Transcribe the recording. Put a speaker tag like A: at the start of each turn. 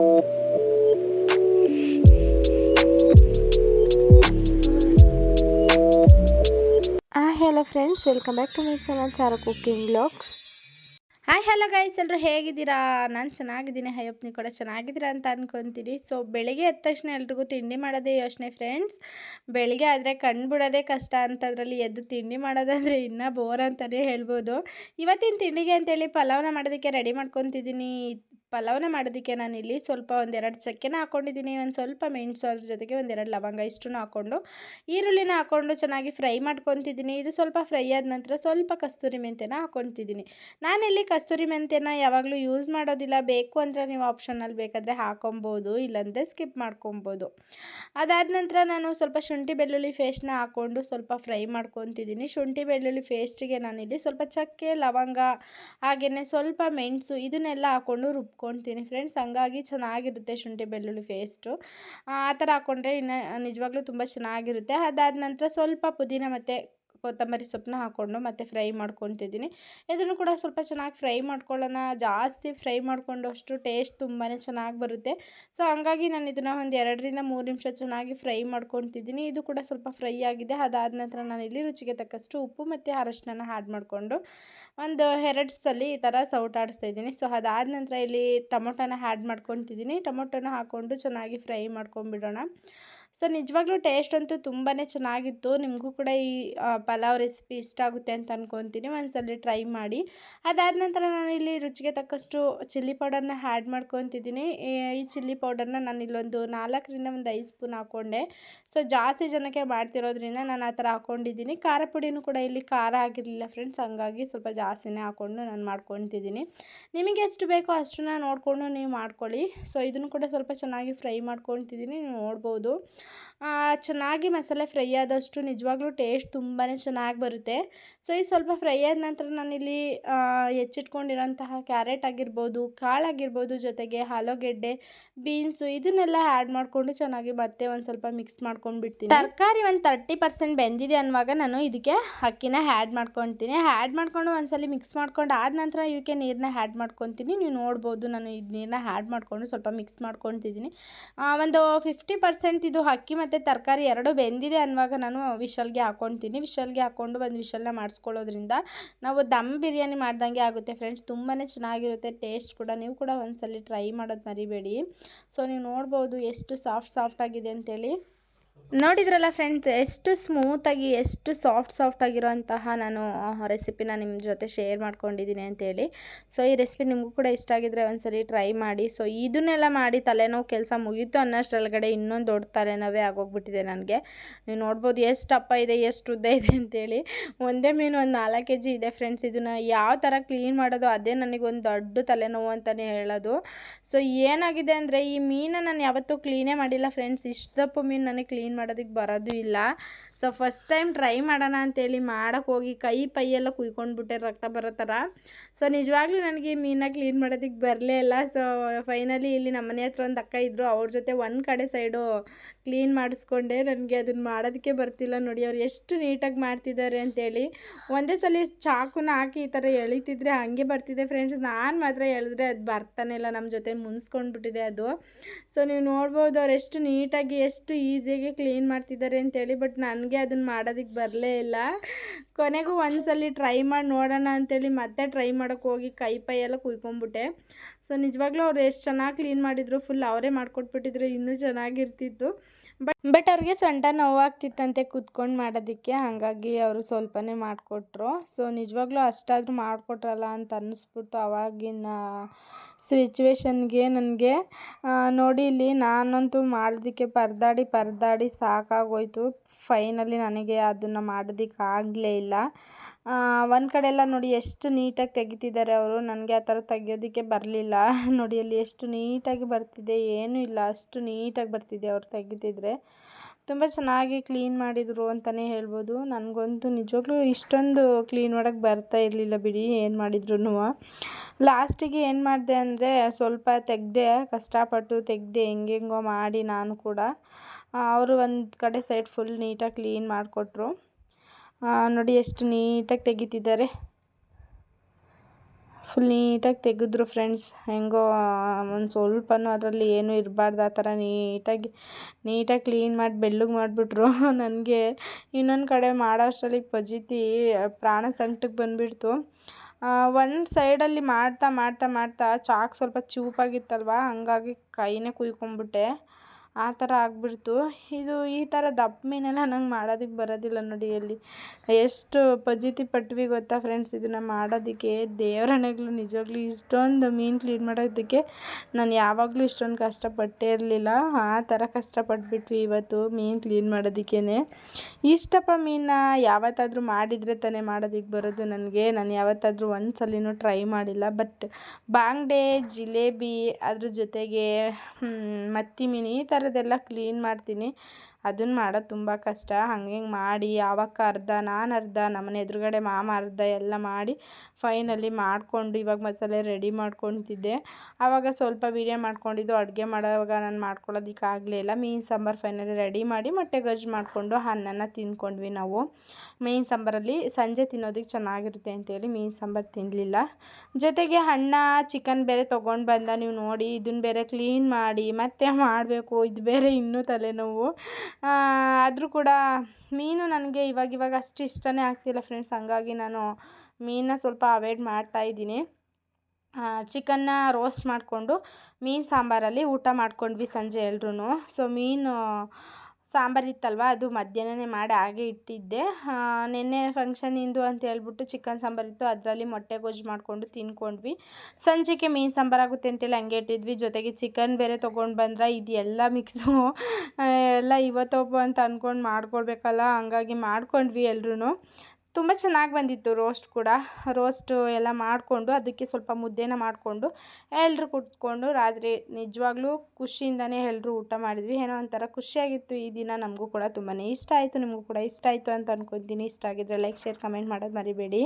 A: Hello friends welcome back to my channel Sara cooking blogs hi hello guys ಎಲ್ಲರೂ ಹೇಗಿದ್ದೀರಾ? ನಾನು ಚೆನ್ನಾಗಿದ್ದೀನಿ ಹೈಯಪ್ ನೀವು ಕೂಡ ಚೆನ್ನಾಗಿದ್ದೀರಾ ಅಂತ ಅನ್ಕೊತೀನಿ. ಸೊ ಬೆಳಿಗ್ಗೆ ಎದ್ದ ತಕ್ಷಣ ಎಲ್ರಿಗೂ ತಿಂಡಿ ಮಾಡೋದೇ ಯೋಚನೆ ಫ್ರೆಂಡ್ಸ್ ಬೆಳಿಗ್ಗೆ ಆದರೆ ಕಣ್ಣು ಬಿಡೋದೇ ಕಷ್ಟ ಅಂತದ್ರಲ್ಲಿ ಎದ್ದು ತಿಂಡಿ ಮಾಡೋದಾದರೆ ಇನ್ನೂ ಬೋರ್ ಅಂತಲೇ ಹೇಳ್ಬೋದು. ಇವತ್ತಿನ ತಿಂಡಿಗೆ ಅಂತೇಳಿ ಪಲಾವ್ನ ಮಾಡೋದಕ್ಕೆ ರೆಡಿ ಮಾಡ್ಕೊತಿದ್ದೀನಿ. ಪಲಾವ್ನ ಮಾಡೋದಕ್ಕೆ ನಾನಿಲ್ಲಿ ಸ್ವಲ್ಪ ಒಂದೆರಡು ಚಕ್ಕೆನ ಹಾಕ್ಕೊಂಡಿದ್ದೀನಿ ಒಂದು ಸ್ವಲ್ಪ ಮೆಣಸು ಅದ್ರ ಜೊತೆಗೆ ಒಂದೆರಡು ಲವಂಗ ಇಷ್ಟನ್ನು ಹಾಕ್ಕೊಂಡು, ಈರುಳ್ಳಿನ ಹಾಕ್ಕೊಂಡು ಚೆನ್ನಾಗಿ ಫ್ರೈ ಮಾಡ್ಕೊತಿದ್ದೀನಿ. ಇದು ಸ್ವಲ್ಪ ಫ್ರೈ ಆದ ನಂತರ ಸ್ವಲ್ಪ ಕಸ್ತೂರಿ ಮೆಂತ್ಯನ ಹಾಕ್ಕೊತಿದ್ದೀನಿ. ನಾನಿಲ್ಲಿ ಕಸ್ತೂರಿ ಮೆಂತ್ಯನ ಯಾವಾಗಲೂ ಯೂಸ್ ಮಾಡೋದಿಲ್ಲ. ಬೇಕು ಅಂದರೆ ನೀವು ಆಪ್ಷನಲ್ಲಿ ಬೇಕಾದರೆ ಹಾಕೊಬೋದು, ಇಲ್ಲಾಂದರೆ ಸ್ಕಿಪ್ ಮಾಡ್ಕೊಬೋದು. ಅದಾದ ನಂತರ ನಾನು ಸ್ವಲ್ಪ ಶುಂಠಿ ಬೆಳ್ಳುಳ್ಳಿ ಫೇಸ್ಟ್ನ ಹಾಕ್ಕೊಂಡು ಸ್ವಲ್ಪ ಫ್ರೈ ಮಾಡ್ಕೊತಿದ್ದೀನಿ. ಶುಂಠಿ ಬೆಳ್ಳುಳ್ಳಿ ಫೇಸ್ಟಿಗೆ ನಾನಿಲ್ಲಿ ಸ್ವಲ್ಪ ಚಕ್ಕೆ, ಲವಂಗ, ಹಾಗೆಯೇ ಸ್ವಲ್ಪ ಮೆಣಸು ಇದನ್ನೆಲ್ಲ ಹಾಕ್ಕೊಂಡು ರುಬ್ಕೊತೀನಿ ಫ್ರೆಂಡ್ಸ್ ಹಂಗಾಗಿ ಚೆನ್ನಾಗಿರುತ್ತೆ ಶುಂಠಿ ಬೆಳ್ಳುಳ್ಳಿ ಪೇಸ್ಟು ಆ ಥರ ಹಾಕ್ಕೊಂಡ್ರೆ ಇನ್ನು ನಿಜವಾಗ್ಲೂ ತುಂಬ ಚೆನ್ನಾಗಿರುತ್ತೆ. ಅದಾದ ನಂತರ ಸ್ವಲ್ಪ ಪುದೀನ ಮತ್ತು ಕೊತ್ತಂಬರಿ ಸೊಪ್ಪನ್ನ ಹಾಕ್ಕೊಂಡು ಮತ್ತೆ ಫ್ರೈ ಮಾಡ್ಕೊತಿದ್ದೀನಿ. ಇದನ್ನು ಕೂಡ ಸ್ವಲ್ಪ ಚೆನ್ನಾಗಿ ಫ್ರೈ ಮಾಡ್ಕೊಳ್ಳೋಣ. ಜಾಸ್ತಿ ಫ್ರೈ ಮಾಡಿಕೊಂಡು ಅಷ್ಟು ಟೇಸ್ಟ್ ತುಂಬಾ ಚೆನ್ನಾಗಿ ಬರುತ್ತೆ. ಸೊ, ಹಂಗಾಗಿ ನಾನು ಇದನ್ನು ಒಂದು ಎರಡರಿಂದ ಮೂರು ನಿಮಿಷ ಚೆನ್ನಾಗಿ ಫ್ರೈ ಮಾಡ್ಕೊತಿದ್ದೀನಿ. ಇದು ಕೂಡ ಸ್ವಲ್ಪ ಫ್ರೈ ಆಗಿದೆ. ಅದಾದ ನಂತರ ನಾನು ಇಲ್ಲಿ ರುಚಿಗೆ ತಕ್ಕಷ್ಟು ಉಪ್ಪು ಮತ್ತು ಅರಶಿನ ಆ್ಯಡ್ ಮಾಡಿಕೊಂಡು ಒಂದು ಎರಡು ಸಲ ಈ ಥರ ಸೌಟಾಡಿಸ್ತಾ ಇದ್ದೀನಿ. ಸೊ, ಅದಾದ ನಂತರ ಇಲ್ಲಿ ಟೊಮೊಟೊನ ಆ್ಯಡ್ ಮಾಡ್ಕೊತಿದ್ದೀನಿ. ಟೊಮೊಟೊನ ಹಾಕ್ಕೊಂಡು ಚೆನ್ನಾಗಿ ಫ್ರೈ ಮಾಡ್ಕೊಂಬಿಡೋಣ ಸೊ ನಿಜವಾಗ್ಲೂ ಟೇಸ್ಟ್ ಅಂತೂ ತುಂಬಾ ಚೆನ್ನಾಗಿತ್ತು. ನಿಮಗೂ ಕೂಡ ಈ ಪಲಾವ್ ರೆಸಿಪಿ ಇಷ್ಟ ಆಗುತ್ತೆ ಅಂತ ಅಂದ್ಕೊತೀನಿ ಒಂದ್ಸಲ ಟ್ರೈ ಮಾಡಿ. ಅದಾದ ನಂತರ ನಾನು ಇಲ್ಲಿ ರುಚಿಗೆ ತಕ್ಕಷ್ಟು ಚಿಲ್ಲಿ ಪೌಡರ್ನ ಆ್ಯಡ್ ಮಾಡ್ಕೊತಿದ್ದೀನಿ. ಈ ಚಿಲ್ಲಿ ಪೌಡರ್ನ ನಾನು ಇಲ್ಲೊಂದು ನಾಲ್ಕರಿಂದ ಒಂದು ಐದು ಸ್ಪೂನ್ ಹಾಕ್ಕೊಂಡೆ ಸೊ ಜಾಸ್ತಿ ಜನಕ್ಕೆ ಮಾಡ್ತಿರೋದ್ರಿಂದ ನಾನು ಆ ಥರ ಹಾಕ್ಕೊಂಡಿದ್ದೀನಿ ಖಾರ ಪುಡಿನೂ ಕೂಡ ಇಲ್ಲಿ ಖಾರ ಆಗಿರಲಿಲ್ಲ ಫ್ರೆಂಡ್ಸ್. ಹಂಗಾಗಿ ಸ್ವಲ್ಪ ಜಾಸ್ತಿನೇ ಹಾಕ್ಕೊಂಡು ನಾನು ಮಾಡ್ಕೊತಿದ್ದೀನಿ. ನಿಮಗೆ ಎಷ್ಟು ಬೇಕೋ ಅಷ್ಟನ್ನ ನೋಡಿಕೊಂಡು ನೀವು ಮಾಡ್ಕೊಳ್ಳಿ. ಸೊ ಇದನ್ನು ಕೂಡ ಸ್ವಲ್ಪ ಚೆನ್ನಾಗಿ ಫ್ರೈ ಮಾಡ್ಕೊತಿದ್ದೀನಿ. ನೀವು ನೋಡ್ಬೋದು. ಚೆನ್ನಾಗಿ ಮಸಾಲೆ ಫ್ರೈ ಆದಷ್ಟು ನಿಜವಾಗ್ಲೂ ಟೇಸ್ಟ್ ತುಂಬಾ ಚೆನ್ನಾಗಿ ಬರುತ್ತೆ. ಸೊ ಇದು ಸ್ವಲ್ಪ ಫ್ರೈ ಆದ ನಂತರ ನಾನಿಲ್ಲಿ ಹೆಚ್ಚಿಟ್ಕೊಂಡಿರೋಂತಹ ಕ್ಯಾರೆಟ್ ಆಗಿರ್ಬೋದು ಕಾಳಾಗಿರ್ಬೋದು ಜೊತೆಗೆ ಆಲೂಗೆಡ್ಡೆ ಬೀನ್ಸು ಇದನ್ನೆಲ್ಲ ಆ್ಯಡ್ ಮಾಡಿಕೊಂಡು ಚೆನ್ನಾಗಿ ಮತ್ತೆ ಒಂದು ಸ್ವಲ್ಪ ಮಿಕ್ಸ್ ಮಾಡ್ಕೊಂಡು ಬಿಡ್ತೀನಿ. ತರಕಾರಿ ಒಂದು ತರ್ಟಿ ಪರ್ಸೆಂಟ್ ಬೆಂದಿದೆ ಅನ್ನುವಾಗ ನಾನು ಇದಕ್ಕೆ ಅಕ್ಕಿನ ಆ್ಯಡ್ ಮಾಡ್ಕೊತೀನಿ. ಆ್ಯಡ್ ಮಾಡ್ಕೊಂಡು ಒಂದ್ಸಲ ಮಿಕ್ಸ್ ಮಾಡ್ಕೊಂಡು ಆದ ನಂತರ ಇದಕ್ಕೆ ನೀರನ್ನ ಆ್ಯಡ್ ಮಾಡ್ಕೊತೀನಿ. ನೀವು ನೋಡ್ಬೋದು ನಾನು ಇದು ನೀರನ್ನ ಆ್ಯಡ್ ಮಾಡಿಕೊಂಡು ಸ್ವಲ್ಪ ಮಿಕ್ಸ್ ಮಾಡ್ಕೊತಿದ್ದೀನಿ. ಒಂದು ಫಿಫ್ಟಿ ಪರ್ಸೆಂಟ್ ಇದು ಅಕ್ಕಿ ಮತ್ತು ತರಕಾರಿ ಎರಡೂ ಬೆಂದಿದೆ ಅನ್ನುವಾಗ ನಾನು ವಿಶಲ್ಗೆ ಹಾಕ್ಕೊತೀನಿ ವಿಶಲ್ಗೆ ಹಾಕ್ಕೊಂಡು ಒಂದು ವಿಶಲ್ನ ಮಾಡಿಸ್ಕೊಳ್ಳೋದ್ರಿಂದ ನಾವು ದಮ್ ಬಿರಿಯಾನಿ ಮಾಡ್ದಂಗೆ ಆಗುತ್ತೆ ಫ್ರೆಂಡ್ಸ್. ತುಂಬಾ ಚೆನ್ನಾಗಿರುತ್ತೆ, ಟೇಸ್ಟ್ ಕೂಡ. ನೀವು ಕೂಡ ಒಂದ್ಸಲ ಟ್ರೈ ಮಾಡೋದು ಮರಿಬೇಡಿ. ಸೊ, ನೀವು ನೋಡ್ಬೋದು ಎಷ್ಟು ಸಾಫ್ಟ್ ಸಾಫ್ಟ್ ಆಗಿದೆ ಅಂತೇಳಿ. ನೋಡಿದ್ರಲ್ಲ ಫ್ರೆಂಡ್ಸ್ ಎಷ್ಟು ಸ್ಮೂತಾಗಿ ಎಷ್ಟು ಸಾಫ್ಟ್ ಸಾಫ್ಟ್ ಆಗಿರೋಂತಹ ನಾನು ರೆಸಿಪಿನ ನಿಮ್ಮ ಜೊತೆ ಶೇರ್ ಮಾಡ್ಕೊಂಡಿದ್ದೀನಿ ಅಂತೇಳಿ. ಸೊ ಈ ರೆಸಿಪಿ ನಿಮಗೂ ಕೂಡ ಇಷ್ಟ ಆಗಿದ್ರೆ ಒಂದ್ಸರಿ ಟ್ರೈ ಮಾಡಿ. ಸೊ ಇದನ್ನೆಲ್ಲ ಮಾಡಿ ತಲೆನೋವು ಕೆಲಸ ಮುಗೀತು ಅನ್ನೋಷ್ಟರೊಳಗಡೆ ಇನ್ನೊಂದು ದೊಡ್ಡ ತಲೆನೋವೇ ಆಗೋಗ್ಬಿಟ್ಟಿದೆ ನನಗೆ. ನೀವು ನೋಡ್ಬೋದು ಎಷ್ಟು ಅಪ್ಪ ಇದೆ, ಎಷ್ಟು ಉದ್ದ ಇದೆ ಅಂತೇಳಿ. ಒಂದೇ ಮೀನು, ಒಂದು ನಾಲ್ಕು ಕೆ ಜಿ ಇದೆ ಫ್ರೆಂಡ್ಸ್ ಇದನ್ನು ಯಾವ ಥರ ಕ್ಲೀನ್ ಮಾಡೋದು ಅದೇ ನನಗೊಂದು ದೊಡ್ಡ ತಲೆನೋವು ಅಂತಲೇ ಹೇಳೋದು. ಸೊ ಏನಾಗಿದೆ ಅಂದರೆ ಈ ಮೀನನ್ನು ನಾನು ಯಾವತ್ತೂ ಕ್ಲೀನೇ ಮಾಡಿಲ್ಲ ಫ್ರೆಂಡ್ಸ್ ಇಷ್ಟು ದಪ್ಪ ಮೀನು ನನಗೆ ಕ್ಲೀನ್ ಮಾಡೋದಕ್ಕೆ ಬರೋದು ಇಲ್ಲ. ಸೊ ಫಸ್ಟ್ ಟೈಮ್ ಟ್ರೈ ಮಾಡೋಣ ಅಂತೇಳಿ ಮಾಡೋಕ್ಕೆ ಹೋಗಿ ಕೈ ಪೈ ಎಲ್ಲ ಕುಯ್ಕೊಂಡ್ಬಿಟ್ಟೆ ರಕ್ತ ಬರೋ ಥರ. ಸೊ ನಿಜವಾಗ್ಲೂ ನನಗೆ ಮೀನ ಕ್ಲೀನ್ ಮಾಡೋದಕ್ಕೆ ಬರಲೇ ಇಲ್ಲ. ಸೊ ಫೈನಲಿ ಇಲ್ಲಿ ನಮ್ಮ ಮನೆ ಹತ್ರ ಒಂದು ಅಕ್ಕ ಇದ್ದರು ಅವ್ರ ಜೊತೆ ಒಂದು ಕಡೆ ಸೈಡು ಕ್ಲೀನ್ ಮಾಡಿಸ್ಕೊಂಡೆ. ನನಗೆ ಅದನ್ನು ಮಾಡೋದಕ್ಕೆ ಬರ್ತಿಲ್ಲ ನೋಡಿ. ಅವ್ರು ಎಷ್ಟು ನೀಟಾಗಿ ಮಾಡ್ತಿದ್ದಾರೆ ಅಂತೇಳಿ. ಒಂದೇ ಸಲ ಚಾಕುನ ಹಾಕಿ ಈ ಥರ ಎಳಿತಿದ್ರೆ ಹಾಗೆ ಬರ್ತಿದೆ ಫ್ರೆಂಡ್ಸ್ ನಾನು ಮಾತ್ರ ಎಳೆದ್ರೆ ಅದು ಬರ್ತಾನೆ ಇಲ್ಲ. ನಮ್ಮ ಜೊತೆ ಮುನ್ಸ್ಕೊಂಡ್ಬಿಟ್ಟಿದೆ ಅದು. ಸೊ ನೀವು ನೋಡ್ಬೋದು ಅವ್ರು ಎಷ್ಟು ನೀಟಾಗಿ ಎಷ್ಟು ಈಸಿಯಾಗಿ ಕ್ಲೀನ್ ಮಾಡ್ತಿದ್ದಾರೆ ಅಂತೇಳಿ ಬಟ್ ನನಗೆ ಅದನ್ನು ಮಾಡೋದಕ್ಕೆ ಬರಲೇ ಇಲ್ಲ. ಕೊನೆಗೂ ಒಂದ್ಸಲಿ ಟ್ರೈ ಮಾಡಿ ನೋಡೋಣ ಅಂತೇಳಿ ಮತ್ತೆ ಟ್ರೈ ಮಾಡೋಕ್ಕೆ ಹೋಗಿ ಕೈ ಪೈ ಎಲ್ಲ ಕುಯ್ಕೊಂಬಿಟ್ಟೆ ಸೊ ನಿಜವಾಗ್ಲೂ ಅವ್ರು ಎಷ್ಟು ಚೆನ್ನಾಗಿ ಕ್ಲೀನ್ ಮಾಡಿದ್ರು ಫುಲ್ ಅವರೇ ಮಾಡ್ಕೊಟ್ಬಿಟ್ಟಿದ್ರು, ಇನ್ನೂ ಚೆನ್ನಾಗಿರ್ತಿತ್ತು. ಬಟ್ ಬಟ್ ಅವ್ರಿಗೆ ಸೊಂಟ ನೋವಾಗ್ತಿತ್ತಂತೆ ಕೂತ್ಕೊಂಡು ಮಾಡೋದಕ್ಕೆ, ಹಾಗಾಗಿ ಅವರು ಸ್ವಲ್ಪನೇ ಮಾಡಿಕೊಟ್ರು. ಸೊ ನಿಜವಾಗ್ಲೂ ಅಷ್ಟಾದರೂ ಮಾಡಿಕೊಟ್ರಲ್ಲ ಅಂತ ಅನ್ನಿಸ್ಬಿಡ್ತು ಅವಾಗಿನ ಸಿಚುವೇಶನ್ಗೆ ನನಗೆ. ನೋಡಿ ಇಲ್ಲಿ ನಾನಂತೂ ಮಾಡೋದಕ್ಕೆ ಪರದಾಡಿ ಪರದಾಡಿ ಸಾಕಾಗೋಯ್ತು. ಫೈನಲಿ ನನಗೆ ಅದನ್ನು ಮಾಡೋದಕ್ಕೆ ಆಗಲೇ ಇಲ್ಲ ಒಂದು ಕಡೆ ಎಲ್ಲ ನೋಡಿ ಎಷ್ಟು ನೀಟಾಗಿ ತೆಗಿತಿದ್ದಾರೆ ಅವರು. ನನಗೆ ಆ ಥರ ತೆಗಿಯೋದಕ್ಕೆ ಬರಲಿಲ್ಲ. ನೋಡಿ ಅಲ್ಲಿ ಎಷ್ಟು ನೀಟಾಗಿ ಬರ್ತಿದೆ. ಏನೂ ಇಲ್ಲ. ಅಷ್ಟು ನೀಟಾಗಿ ಬರ್ತಿದೆ ಅವ್ರು ತೆಗಿತಿದ್ರೆ ತುಂಬ ಚೆನ್ನಾಗಿ ಕ್ಲೀನ್ ಮಾಡಿದರು ಅಂತಲೇ ಹೇಳ್ಬೋದು. ನನಗಂತೂ ನಿಜವಾಗ್ಲೂ ಇಷ್ಟೊಂದು ಕ್ಲೀನ್ ಮಾಡೋಕ್ಕೆ ಬರ್ತಾ ಇರಲಿಲ್ಲ ಬಿಡಿ ಏನು ಮಾಡಿದ್ರು ಲಾಸ್ಟಿಗೆ ಏನು ಮಾಡಿದೆ ಅಂದರೆ ಸ್ವಲ್ಪ ತೆಗೆದೆ, ಕಷ್ಟಪಟ್ಟು ತೆಗೆದೆ, ಹೆಂಗೆಂಗೋ ಮಾಡಿ ನಾನು ಕೂಡ. ಅವರು ಒಂದು ಕಡೆ ಸೈಡ್ ಫುಲ್ ನೀಟಾಗಿ ಕ್ಲೀನ್ ಮಾಡಿಕೊಟ್ರು. ನೋಡಿ ಎಷ್ಟು ನೀಟಾಗಿ ತೆಗಿತಿದ್ದಾರೆ. ಫುಲ್ ನೀಟಾಗಿ ತೆಗೆದ್ರು ಫ್ರೆಂಡ್ಸ್ ಹೆಂಗೋ ಒಂದು ಸ್ವಲ್ಪನೂ ಅದರಲ್ಲಿ ಏನೂ ಇರಬಾರ್ದು, ಆ ಥರ ನೀಟಾಗಿ ನೀಟಾಗಿ ಕ್ಲೀನ್ ಮಾಡಿ ಬೆಳ್ಳಗೆ ಮಾಡಿಬಿಟ್ರು. ನನಗೆ ಇನ್ನೊಂದು ಕಡೆ ಮಾಡೋ ಅಷ್ಟರಲ್ಲಿ ಫಜೀತಿ ಪ್ರಾಣ ಸಂಕಟಕ್ಕೆ ಬಂದುಬಿಡ್ತು. ಒಂದು ಸೈಡಲ್ಲಿ ಮಾಡ್ತಾ ಮಾಡ್ತಾ ಮಾಡ್ತಾ ಚಾಕ್ ಸ್ವಲ್ಪ ಚೂಪಾಗಿತ್ತಲ್ವ? ಹಂಗಾಗಿ ಕೈನೇ ಕುಯ್ಕೊಂಬಿಟ್ಟೆ ಆ ಥರ ಆಗಿಬಿಡ್ತು. ಇದು ಈ ಥರ ದಪ್ಪ ಮೀನೆಲ್ಲ ನಂಗೆ ಮಾಡೋದಕ್ಕೆ ಬರೋದಿಲ್ಲ ನೋಡಿ ಎಲ್ಲಿ. ಎಷ್ಟು ಫಜೀತಿ ಪಟ್ವಿ ಗೊತ್ತಾ ಫ್ರೆಂಡ್ಸ್ ಇದನ್ನು ಮಾಡೋದಕ್ಕೆ. ದೇವರಣೆಗಳು ನಿಜವಾಗ್ಲೂ ಇಷ್ಟೊಂದು ಮೀನು ಕ್ಲೀನ್ ಮಾಡೋದಕ್ಕೆ ನಾನು ಯಾವಾಗಲೂ ಇಷ್ಟೊಂದು ಕಷ್ಟಪಟ್ಟೇ ಇರಲಿಲ್ಲ. ಆ ಥರ ಕಷ್ಟಪಟ್ಬಿಟ್ವಿ ಇವತ್ತು ಮೀನು ಕ್ಲೀನ್ ಮಾಡೋದಕ್ಕೇ ಇಷ್ಟಪ್ಪ ಮೀನ ಯಾವತ್ತಾದರೂ ಮಾಡಿದರೆ ತಾನೇ ಮಾಡೋದಕ್ಕೆ ಬರೋದು ನನಗೆ. ನಾನು ಯಾವತ್ತಾದರೂ ಒಂದು ಸಲಿನೂ ಟ್ರೈ ಮಾಡಿಲ್ಲ. ಬಟ್ ಬಾಂಗ್ಡೆ ಜಿಲೇಬಿ, ಅದ್ರ ಜೊತೆಗೆ ಮತ್ತಿ ಮೀನು ಈ ಥರದ್ದೆಲ್ಲ ಕ್ಲೀನ್ ಮಾಡ್ತೀನಿ. ಅದನ್ನು ಮಾಡೋದು ತುಂಬ ಕಷ್ಟ. ಹಂಗೆ ಹಿಂಗೆ ಮಾಡಿ ಅವಕ್ಕ ಅರ್ಧ, ನಾನು ಅರ್ಧ, ನಮ್ಮನೆ ಎದುರುಗಡೆ ಮಾಮ ಅರ್ಧ ಎಲ್ಲ ಮಾಡಿ ಫೈನಲಿ ಮಾಡಿಕೊಂಡು ಇವಾಗ ಮಸಾಲೆ ರೆಡಿ ಮಾಡ್ಕೊತಿದ್ದೆ ಆವಾಗ ಸ್ವಲ್ಪ ವೀಡಿಯೋ ಮಾಡ್ಕೊಂಡಿದ್ದು, ಅಡುಗೆ ಮಾಡೋವಾಗ ನಾನು ಮಾಡ್ಕೊಳ್ಳೋದಕ್ಕೆ ಆಗಲಿಲ್ಲ ಮೀನು ಸಾಂಬಾರು ಫೈನಲಿ ರೆಡಿ ಮಾಡಿ ಮೊಟ್ಟೆ ಗಜ್ಜು ಮಾಡಿಕೊಂಡು ಅನ್ನನ ತಿಂದ್ಕೊಂಡ್ವಿ ನಾವು. ಮೀನು ಸಾಂಬಾರಲ್ಲಿ ಸಂಜೆ ತಿನ್ನೋದಕ್ಕೆ ಚೆನ್ನಾಗಿರುತ್ತೆ ಅಂತೇಳಿ ಮೀನು ಸಾಂಬಾರು ತಿನ್ನಲಿಲ್ಲ ಜೊತೆಗೆ ಅಣ್ಣ ಚಿಕನ್ ಬೇರೆ ತೊಗೊಂಡು ಬಂದ. ನೀವು ನೋಡಿ ಇದನ್ನ ಬೇರೆ ಕ್ಲೀನ್ ಮಾಡಿ ಮತ್ತೆ ಮಾಡಬೇಕು. ಇದು ಬೇರೆ ಇನ್ನೂ ತಲೆನೋವು. ಆದರೂ ಕೂಡ ಮೀನು ನನಗೆ ಇವಾಗ ಇವಾಗ ಅಷ್ಟು ಇಷ್ಟನೇ ಆಗ್ತಿಲ್ಲ ಫ್ರೆಂಡ್ಸ್ ಹಂಗಾಗಿ ನಾನು ಮೀನನ್ನ ಸ್ವಲ್ಪ ಅವಾಯ್ಡ್ ಮಾಡ್ತಾಯಿದ್ದೀನಿ ಚಿಕನ್ನ ರೋಸ್ಟ್ ಮಾಡಿಕೊಂಡು ಮೀನು ಸಾಂಬಾರಲ್ಲಿ ಊಟ ಮಾಡ್ಕೊಂಡ್ವಿ ಸಂಜೆ ಎಲ್ರೂ ಸೊ ಮೀನು ಸಾಂಬಾರು ಇತ್ತಲ್ವ, ಅದು ಮಧ್ಯಾಹ್ನನೇ ಮಾಡಿ ಹಾಗೆ ಇಟ್ಟಿದ್ದೆ. ನಿನ್ನೆ ಫಂಕ್ಷನಿಂದು ಅಂತ ಹೇಳ್ಬಿಟ್ಟು ಚಿಕನ್ ಸಾಂಬಾರಿತ್ತು ಅದರಲ್ಲಿ ಮೊಟ್ಟೆ ಗೊಜ್ಜು ಮಾಡಿಕೊಂಡು ತಿನ್ಕೊಂಡ್ವಿ. ಸಂಜೆಗೆ ಮೀನು ಸಾಂಬಾರಾಗುತ್ತೆ ಅಂತೇಳಿ ಹಂಗೆ ಇಟ್ಟಿದ್ವಿ. ಜೊತೆಗೆ ಚಿಕನ್ ಬೇರೆ ತೊಗೊಂಡು ಬಂದ್ರೆ ಇದೆಲ್ಲ ಮಿಕ್ಸು ಎಲ್ಲ ಇವತ್ತೊಬ್ಬ ಅಂತ ಅಂದ್ಕೊಂಡು ಮಾಡ್ಕೊಳ್ಬೇಕಲ್ಲ, ಹಂಗಾಗಿ ಮಾಡ್ಕೊಂಡ್ವಿ ಎಲ್ರೂ ತುಂಬ ಚೆನ್ನಾಗಿ ಬಂದಿತ್ತು ರೋಸ್ಟ್ ಕೂಡ. ರೋಸ್ಟು ಎಲ್ಲ ಮಾಡಿಕೊಂಡು ಅದಕ್ಕೆ ಸ್ವಲ್ಪ ಮುದ್ದೆನ ಮಾಡಿಕೊಂಡು ಎಲ್ಲರೂ ಕುತ್ಕೊಂಡು ರಾತ್ರಿ ನಿಜವಾಗ್ಲೂ ಖುಷಿಯಿಂದನೇ ಎಲ್ಲರೂ ಊಟ ಮಾಡಿದ್ವಿ. ಏನೋ ಒಂಥರ ಖುಷಿಯಾಗಿತ್ತು ಈ ದಿನ. ನಮಗೂ ಕೂಡ ತುಂಬಾ ಇಷ್ಟ ಆಯಿತು. ನಿಮಗೂ ಕೂಡ ಇಷ್ಟ ಆಯಿತು ಅಂತ ಅಂದ್ಕೊತೀನಿ ಇಷ್ಟ ಆಗಿದ್ದರೆ ಲೈಕ್, ಶೇರ್, ಕಮೆಂಟ್ ಮಾಡೋದು ಮರಿಬೇಡಿ.